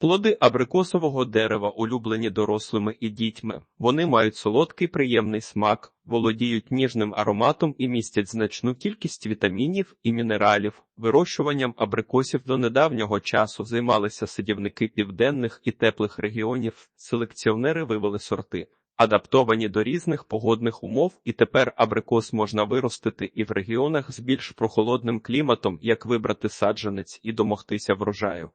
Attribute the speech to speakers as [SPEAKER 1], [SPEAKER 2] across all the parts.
[SPEAKER 1] Плоди абрикосового дерева улюблені дорослими і дітьми. Вони мають солодкий приємний смак, володіють ніжним ароматом і містять значну кількість вітамінів і мінералів. Вирощуванням абрикосів до недавнього часу займалися садівники південних і теплих регіонів. Селекціонери вивели сорти. Адаптовані до різних погодних умов, і тепер абрикос можна виростити і в регіонах з більш прохолодним кліматом, як вибрати саджанець і домогтися врожаю.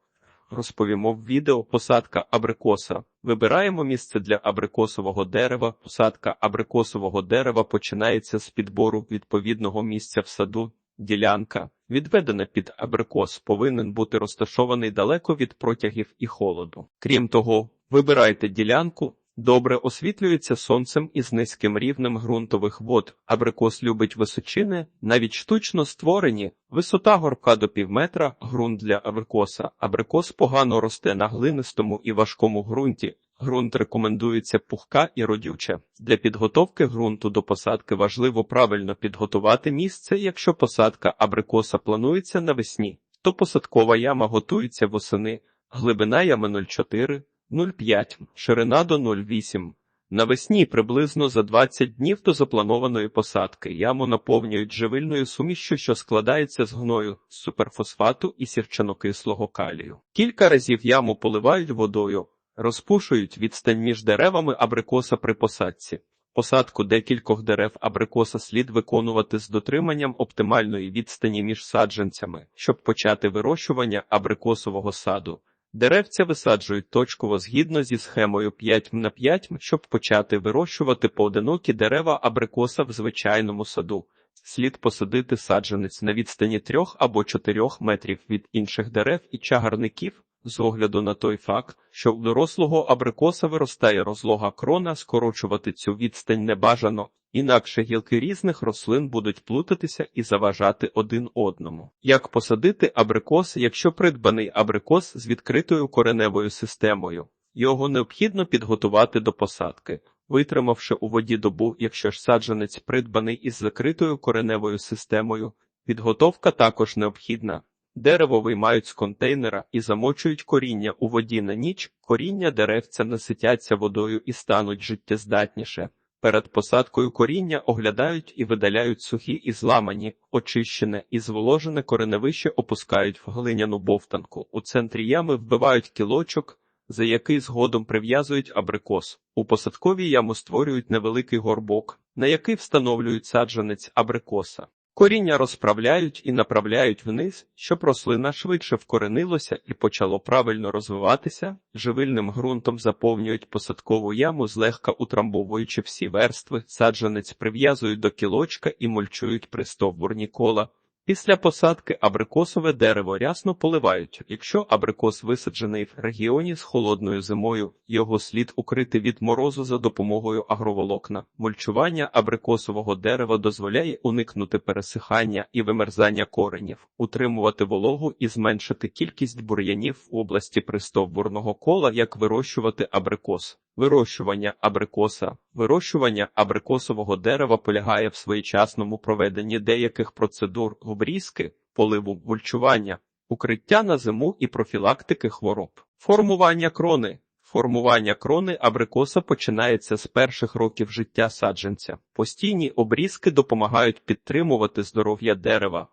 [SPEAKER 1] Розповімо в відео посадка абрикоса. Вибираємо місце для абрикосового дерева. Посадка абрикосового дерева починається з підбору відповідного місця в саду. Ділянка, відведена під абрикос, повинен бути розташований далеко від протягів і холоду. Крім того, вибирайте ділянку. Добре освітлюється сонцем із низьким рівнем ґрунтових вод. Абрикос любить височини, навіть штучно створені. Висота горбка до півметра, ґрунт для абрикоса. Абрикос погано росте на глинистому і важкому ґрунті. Ґрунт рекомендується пухка і родюче. Для підготовки ґрунту до посадки важливо правильно підготувати місце. Якщо посадка абрикоса планується навесні, то посадкова яма готується восени. Глибина ями 0,4 0,5, ширина до 0,8. Навесні приблизно за 20 днів до запланованої посадки яму наповнюють живильною сумішчю, що складається з гною, суперфосфату і сірчанокислого калію. Кілька разів яму поливають водою, розпушують відстань між деревами абрикоса при посадці. Посадку декількох дерев абрикоса слід виконувати з дотриманням оптимальної відстані між саджанцями, щоб почати вирощування абрикосового саду. Деревця висаджують точково згідно зі схемою 5 на 5, щоб почати вирощувати поодинокі дерева абрикоса в звичайному саду. Слід посадити саджанець на відстані 3 або 4 метрів від інших дерев і чагарників, з огляду на той факт, що у дорослого абрикоса виростає розлога крона, скорочувати цю відстань небажано, інакше гілки різних рослин будуть плутатися і заважати один одному. Як посадити абрикос, якщо придбаний абрикос з відкритою кореневою системою? Його необхідно підготувати до посадки. Витримавши у воді добу, якщо ж саджанець придбаний із закритою кореневою системою, підготовка також необхідна. Дерево виймають з контейнера і замочують коріння у воді на ніч, коріння деревця наситяться водою і стануть життєздатніше. Перед посадкою коріння оглядають і видаляють сухі і зламані, очищене і зволожене кореневище опускають в глиняну бовтанку. У центрі ями вбивають кілочок, за який згодом прив'язують абрикос. У посадковій яму створюють невеликий горбок, на який встановлюють саджанець абрикоса. Коріння розправляють і направляють вниз, щоб рослина швидше вкоренилося і почало правильно розвиватися, живильним ґрунтом заповнюють посадкову яму, злегка утрамбовуючи всі верстви, саджанець прив'язують до кілочка і мульчують пристовбурні кола. Після посадки абрикосове дерево рясно поливають. Якщо абрикос висаджений в регіоні з холодною зимою, його слід укрити від морозу за допомогою агроволокна. Мульчування абрикосового дерева дозволяє уникнути пересихання і вимерзання коренів, утримувати вологу і зменшити кількість бур'янів в області пристовбурного кола, як вирощувати абрикос. Вирощування абрикоса. Вирощування абрикосового дерева полягає в своєчасному проведенні деяких процедур обрізки, поливу вульчування, укриття на зиму і профілактики хвороб. Формування крони. Формування крони абрикоса починається з перших років життя саджанця. Постійні обрізки допомагають підтримувати здоров'я дерева.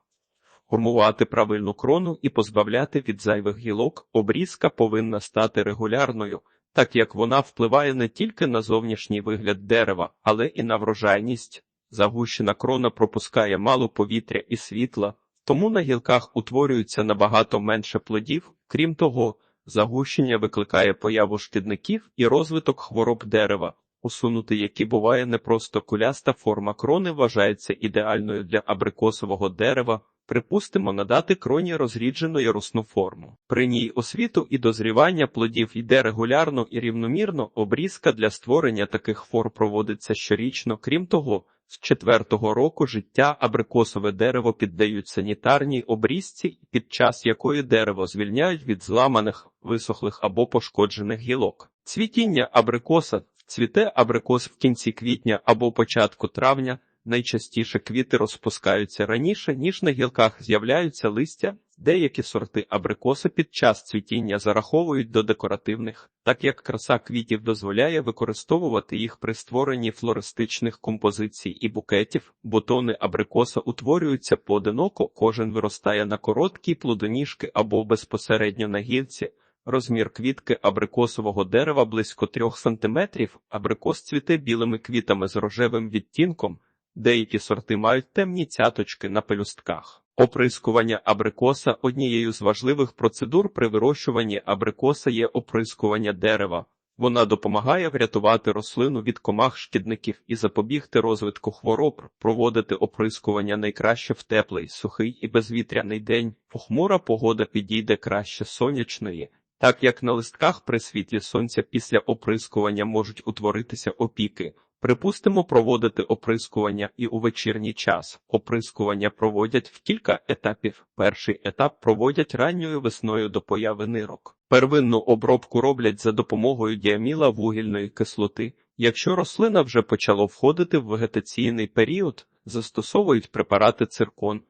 [SPEAKER 1] Формувати правильну крону і позбавляти від зайвих гілок, обрізка повинна стати регулярною так як вона впливає не тільки на зовнішній вигляд дерева, але і на врожайність. Загущена крона пропускає мало повітря і світла, тому на гілках утворюється набагато менше плодів. Крім того, загущення викликає появу шкідників і розвиток хвороб дерева, усунути які буває не просто куляста форма крони вважається ідеальною для абрикосового дерева. Припустимо, надати кроні розріджену ярусну форму. При ній освіту і дозрівання плодів йде регулярно і рівномірно. Обрізка для створення таких форм проводиться щорічно. Крім того, з четвертого року життя абрикосове дерево піддають санітарній обрізці, під час якої дерево звільняють від зламаних, висохлих або пошкоджених гілок. Цвітіння абрикоса цвіте абрикос в кінці квітня або початку травня. Найчастіше квіти розпускаються раніше, ніж на гілках з'являються листя. Деякі сорти абрикоса під час цвітіння зараховують до декоративних, так як краса квітів дозволяє використовувати їх при створенні флористичних композицій і букетів. Бутони абрикоса утворюються поодиноко, кожен виростає на короткі плодоніжки або безпосередньо на гілці. Розмір квітки абрикосового дерева близько 3 см, абрикос цвіте білими квітами з рожевим відтінком, деякі сорти мають темні цяточки на пелюстках. Оприскування абрикоса однією з важливих процедур при вирощуванні абрикоса є оприскування дерева. Вона допомагає врятувати рослину від комах шкідників і запобігти розвитку хвороб, проводити оприскування найкраще в теплий, сухий і безвітряний день. Похмура погода підійде краще сонячної, так як на листках при світлі сонця після оприскування можуть утворитися опіки. Припустимо, проводити оприскування і у вечірній час. Оприскування проводять в кілька етапів. Перший етап проводять ранньою весною до появи нирок. Первинну обробку роблять за допомогою діаміла вугільної кислоти. Якщо рослина вже почала входити в вегетаційний період, застосовують препарати циркон.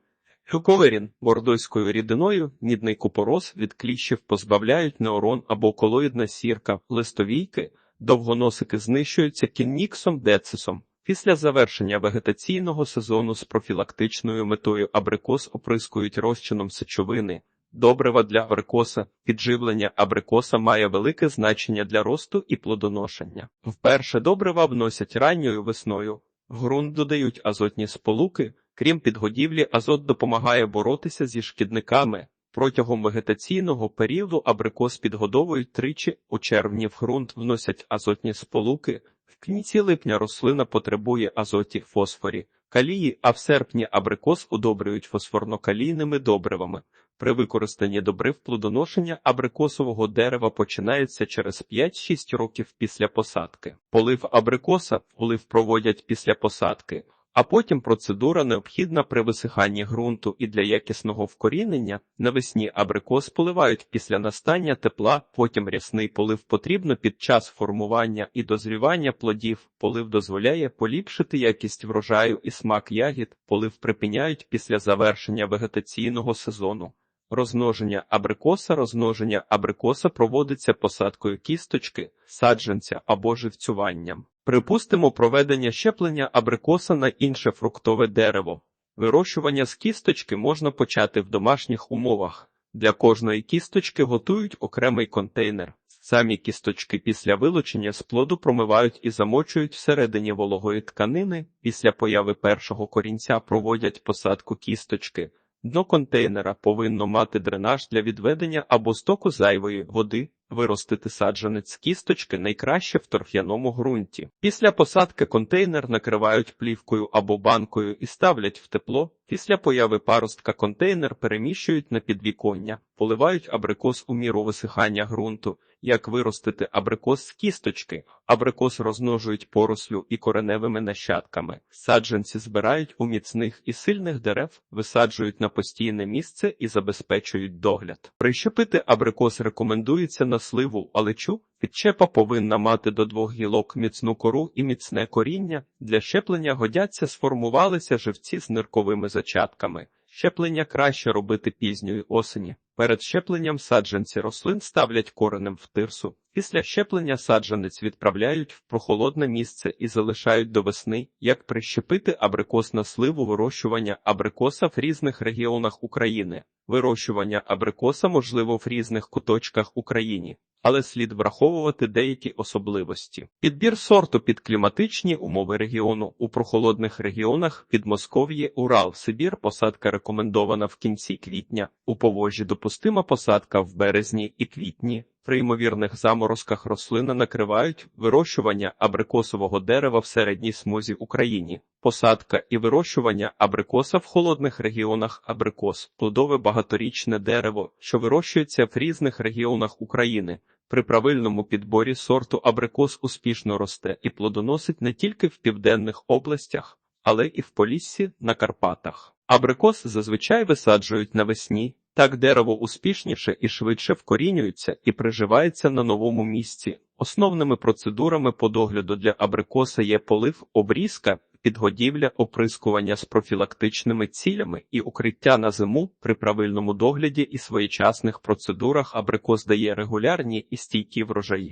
[SPEAKER 1] Гюковерін бордойською рідиною мідний купорос від кліщів позбавляють неорон або колоїдна сірка, листовійки, довгоносики знищуються кінніксом децисом. Після завершення вегетаційного сезону з профілактичною метою абрикос оприскують розчином сечовини. Добрива для абрикоса, підживлення абрикоса має велике значення для росту і плодоношення. Вперше добрива вносять ранньою весною. В ґрунт додають азотні сполуки, крім підгодівлі, азот допомагає боротися зі шкідниками. Протягом вегетаційного періоду абрикос підгодовують тричі, у червні в ґрунт вносять азотні сполуки, в кінці липня рослина потребує азоті фосфорі, калії, а в серпні абрикос удобрюють фосфорно-калійними добривами. При використанні добрив плодоношення абрикосового дерева починається через 5-6 років після посадки. Полив абрикоса полив проводять після посадки, а потім процедура необхідна при висиханні ґрунту і для якісного вкорінення. Навесні абрикос поливають після настання тепла, потім рясний полив потрібно під час формування і дозрівання плодів. Полив дозволяє поліпшити якість врожаю і смак ягід, полив припиняють після завершення вегетаційного сезону. Розмноження абрикоса Розмноження абрикоса проводиться посадкою кісточки, саджанця або живцюванням. Припустимо проведення щеплення абрикоса на інше фруктове дерево. Вирощування з кісточки можна почати в домашніх умовах. Для кожної кісточки готують окремий контейнер. Самі кісточки після вилучення з плоду промивають і замочують всередині вологої тканини. Після появи першого корінця проводять посадку кісточки. Дно контейнера повинно мати дренаж для відведення або стоку зайвої води. Виростити саджанець кісточки найкраще в торф'яному ґрунті. Після посадки контейнер накривають плівкою або банкою і ставлять в тепло. Після появи паростка контейнер переміщують на підвіконня, поливають абрикос у міру висихання ґрунту. Як виростити абрикос з кісточки? Абрикос розмножують порослю і кореневими нащадками. Саджанці збирають у міцних і сильних дерев, висаджують на постійне місце і забезпечують догляд. Прищепити абрикос рекомендується на сливу, алечу. Підчепа повинна мати до двох гілок міцну кору і міцне коріння. Для щеплення годяться сформувалися живці з нирковими зачатками. Щеплення краще робити пізньої осені. Перед щепленням саджанці рослин ставлять коренем в тирсу. Після щеплення саджанець відправляють в прохолодне місце і залишають до весни, як прищепити абрикос на сливу вирощування абрикоса в різних регіонах України. Вирощування абрикоса можливо в різних куточках України, але слід враховувати деякі особливості. Підбір сорту під кліматичні умови регіону у прохолодних регіонах Підмосков'ї, Урал, Сибір посадка рекомендована в кінці квітня, у Поволжі допустима посадка в березні і квітні. При ймовірних заморозках рослина накривають вирощування абрикосового дерева в середній смузі Україні, посадка і вирощування абрикоса в холодних регіонах абрикос, плодове багаторічне дерево, що вирощується в різних регіонах України. При правильному підборі сорту абрикос успішно росте і плодоносить не тільки в південних областях, але і в Поліссі на Карпатах. Абрикос зазвичай висаджують навесні. Так дерево успішніше і швидше вкорінюється і приживається на новому місці. Основними процедурами по догляду для абрикоса є полив, обрізка, підгодівля, оприскування з профілактичними цілями і укриття на зиму при правильному догляді і своєчасних процедурах абрикос дає регулярні і стійкі врожаї.